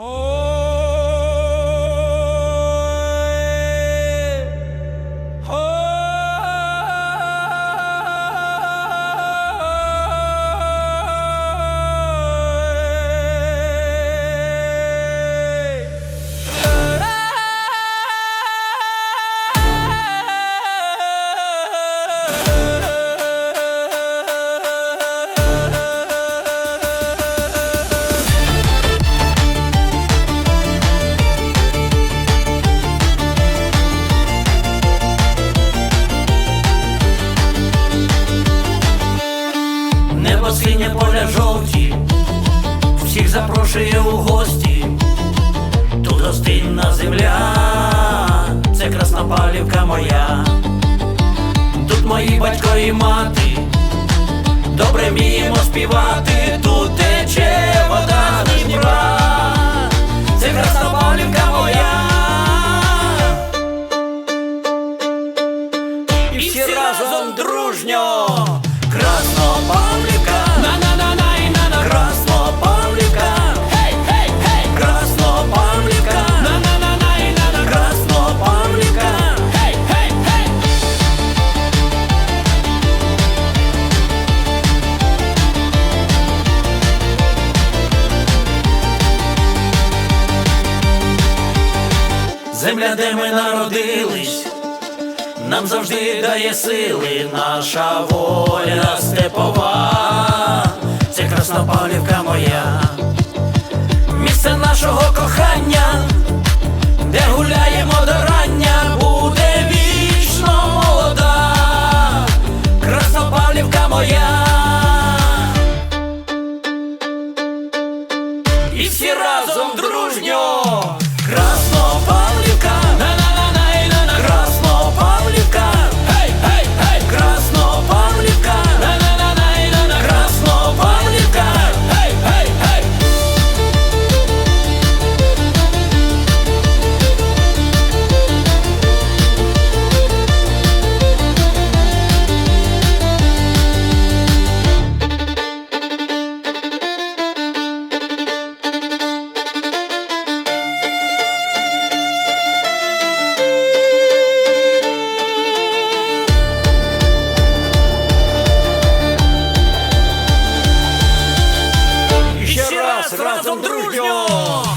Oh! Поля жовті, всіх запрошує у гості. Тут гостинна земля, це Краснопалівка моя. Тут мої батько і мати, добре вміємо співати, тут тече вода з Дніпра, це Краснопавлівка моя. І всі разом дружньо. Земля, де ми народились, нам завжди дає сили наша воля степова, це Краснопавлівка моя, місце нашого кохання, де гуляємо до рання, буде вічно молода, Краснопавлівка моя. І всі разом дружньо Раз разом дружньо!